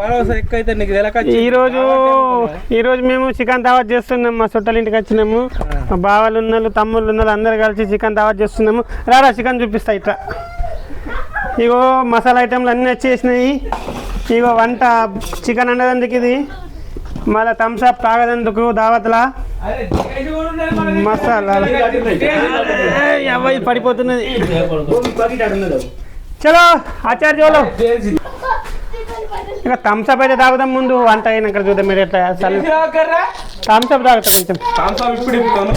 భరోసా ఎక్కువ అయితే నీకు తెలక ఈ రోజు ఈ రోజు మేము చికెన్ దావత్ చేస్తున్నాం మా ఇంటికి వచ్చినాము. మా బావలు ఉన్నారు తమ్ముళ్ళు ఉన్నారు అందరు కలిసి చికెన్ దావత్ చేస్తున్నాము. రారా చికెన్ చూపిస్తా ఇట్లా. ఇగో మసాలా ఐటెంలు అన్నీ వచ్చేసినాయి. ఇగో వంట చికెన్ వండేందుకు ఇది. మళ్ళీ థమ్స్అప్ తాగదందుకు దావత్లా. మసాలా. ఇది పడిపోతున్నది. చలో ఆచార్యోలో ఇక థమ్స్అప్ అయితే తాగుదాం ముందు. వంట అయినాక చూద్దాం మీరు ఎట్లా థమ్స్అప్ తాగుతాం కొంచెం. సాంసార్ ఇప్పుడు ఇప్పుతాను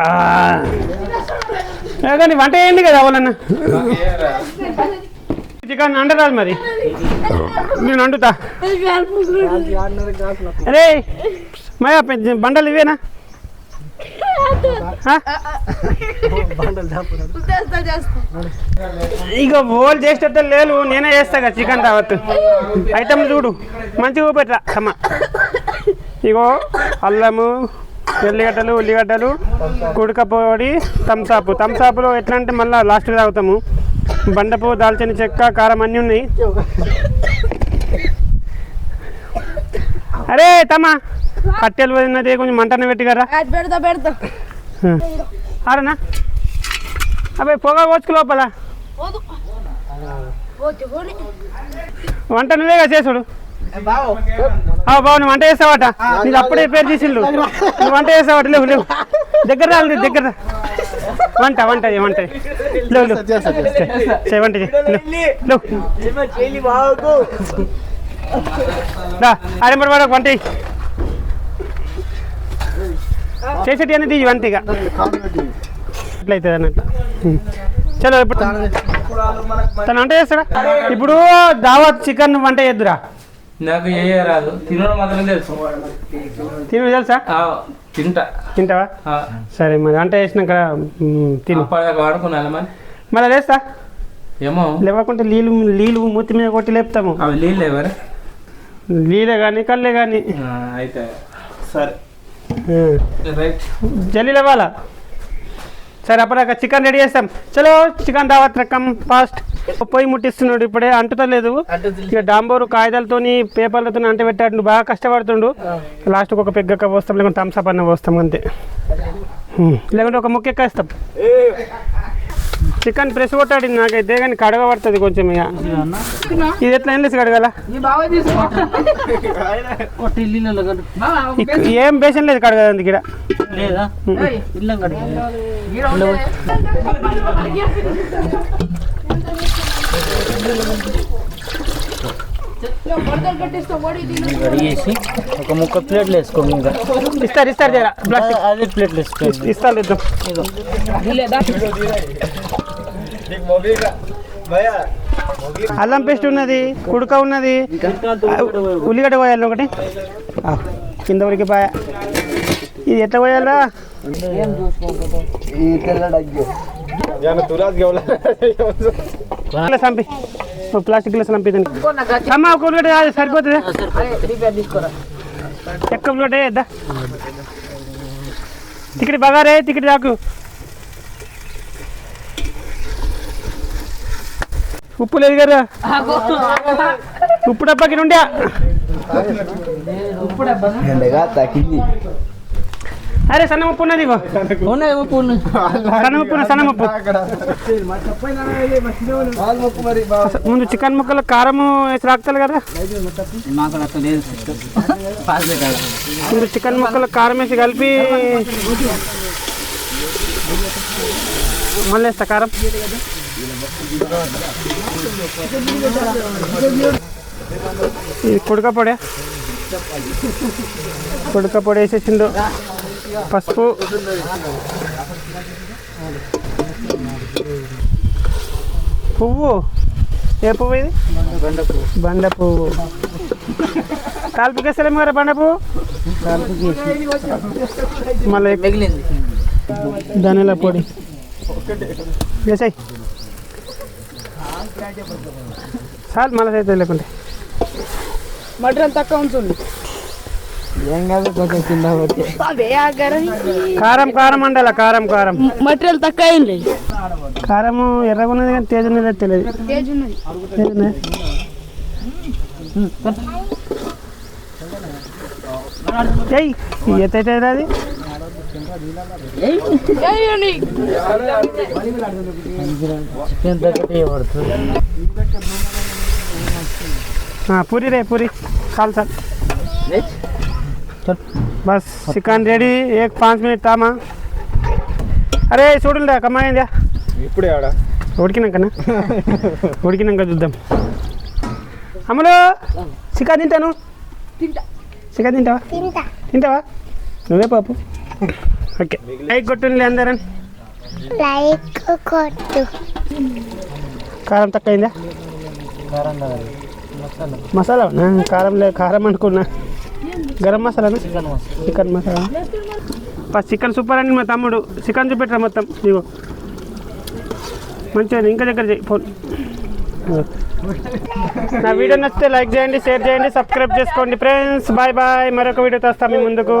ఆ. ఏ కానీ వంట అయ్యింది కదా అవలన్న చికెన్ అండరాదు మరి. నేను వండుతా. అరే మయ బండలు ఇవేనా? ఇక ఓల్ చేసేటట్టు లేదు నేనే చేస్తా కదా చికెన్ దావత్ ఐటమ్ చూడు మంచిగా చూపెట్టరా అమ్మ ఇగో అల్లము ఎల్లిగడ్డలు ఉల్లిగడ్డలు కుడక పొడి థమ్సాప్ థమ్సాప్లో ఎట్లా అంటే మళ్ళీ లాస్ట్ తాగుతాము. బండపు దాల్చిన చెక్క కారం అన్నీ ఉన్నాయి. అరే తమ్మా. కట్టెలు పోయినది కొంచెం మంటన పెట్టి కదా పెడతా పెడతా. అరేనా అబ్బాయి పొగ వచ్చుకు లోపల. పోదు. పోతే పోనీ వంట నువ్వేగా చేసుడు. ఆ బాబు నువ్వు వంట చేస్తావట? నీకు అప్పుడే పేరు తీసిండు. నువ్వు వంట చేస్తావట లేవు లేవు. దగ్గర రాలి దగ్గర. వంట వంట చేయి, వంట చేయి. లేవు లేవు. చేయి, వంట. లేవు, రా అరే మరి వాడు వంట. చేసేటి అనేది ఇవి అంతే ఇక ఇట్లయితుంది అన్నట్టు చలో ఇప్పుడు తను వంట చేస్తాడా? ఇప్పుడు దావత్ చికెన్ వంట చేద్దురా. నాకు ఏ రాదు. తినడం మాత్రం తెలుసు. తిను తెలుసా? ఆ, తింటా. తింటావా? సరే మరి వంట చేసినాక తిను. వాడుకున్నాను మరి. మళ్ళీ లేస్తా ఏమో. లేవకుంటే నీళ్ళు నీళ్ళు మూతి మీద కొట్టి లేపుతాము. అవి నీళ్ళు ఎవరు నీళ్ళే కానీ కళ్ళే కానీ అయితే. సరే. రైట్ జల్లి లేవాలా సరే అప్పటిదాకా చికెన్ రెడీ చేస్తాం. చలో చికెన్ దావత్ రకం ఫాస్ట్. పొయ్యి ముట్టిస్తున్నాడు ఇప్పుడే అంటుతలేదు. ఇక డాంబోరు కాగితాలతోని పేపర్లతో అంట పెట్టాడు బాగా కష్టపడుతుండు. లాస్ట్కి ఒక పెగ్గక్క పోస్తాం లేకుంటే థమ్స్అప్ అన్న పోస్తాం అంతే. లేకుంటే ఒక ముక్క ఎక్కేస్తాం. చికెన్ ప్రెస్ కొట్టాడు నాకైతే కానీ కడగ పడుతుంది కొంచెం ఇక. ఇది ఎట్లా ఏం కడగాల? ఇక్- ఏం బేషన్ లేదు కడగదండి ఇక్కడ లేదా? ఒక ముక్క ప్లేట్లు వేసుకో మీద ఇస్తారు ఇస్తారు జర. ప్లాస్టిక్ అదే ప్లేట్లు ఇస్తారు ఇద్దాం. అల్లం పేస్ట్ ఉన్నది కుడక ఉన్నది ఉల్లిగడ్డ పోయాలి ఒకటి. కింద ఉరికి పాయ. ఇది ఎట్లా పోయాలా చంపి ప్లాస్టిక్ గ్లాస్ చంపి అమ్మ ఒక ఉల్లిగడ్డ కాదు, సరిపోతుంది? ఎక్క ఉల్లిగడ్డ వేద్దా తిక్కడి బగారే తిక్కడి దాకు ఉప్పు లేదు కదా? ఉప్పు డబ్బాకి నుండి అరే సన్న ఉప్పు ఉన్నది ఇగో. ఉన్నాయి ఉప్పు. సన్న ఉప్పు ఉన్నది, సన్న ఉప్పు. ముందు చికెన్ ముక్కలు కారం వేసి రాకుతారు కదా? ముందు చికెన్ ముక్కలు కారం వేసి కలిపి మళ్ళీ వేస్తా కారం. ఇది కుడక పొడి. కుడక పొడి వేసేసిండు. పసుపు. పువ్వు. ఏ పువ్వు ఇది? బండ పువ్వు. కాల్పుకేసలేము కదా బండ పువ్వు? మళ్ళీ ధనియాల పొడి. వేసాయి చాలు మళ్ళీ అయితే లేకుంటే. మటన్ తక్కువ ఉంటుంది ఏం కాదు కొంచెం కింద కారం కారం అండాల కారం కారం. మటన్ తక్కువ అయింది. కారము ఎర్రగా ఉన్నది కానీ తేజ ఉన్నది తెలియదు. తేజ్ ఉన్నది ఏయ్ ఎత్త అవుతుంది అది? చికెన్ తగ్గట్టు పడుతుంది हाँ पूरी रे पूरी काल सर बस चिकन रेडी एक पाँच मिनिट टामा అరే చూడండి కమ్మాయిందా ఇప్పుడే ఆడ ఉడికినాకనా ఉడికినాక చూద్దాం అమలు చికెన్ తింటాను తింటా చికెన్ తింటావా తింటా తింటావా నువ్వే పాపు ఓకే. లైక్ కొట్టుండి అందరం. లైక్ కొట్టు. కారం తక్కువ అయిందా కారం కాదు మసాలా? కారం లే కారం అనుకున్నా. Garam masala chicken masala. First chicken super అండి మా తమ్ముడు. చికెన్ చూపెట్టరా మొత్తం? ఇగో మంచిగా ఇంకా దగ్గర చేయి ఫోన్. నా వీడియో నచ్చితే లైక్ చేయండి షేర్ చేయండి సబ్స్క్రైబ్ చేసుకోండి. Friends bye bye. మరొక వీడియోతో వస్తాం మీ ముందుకు.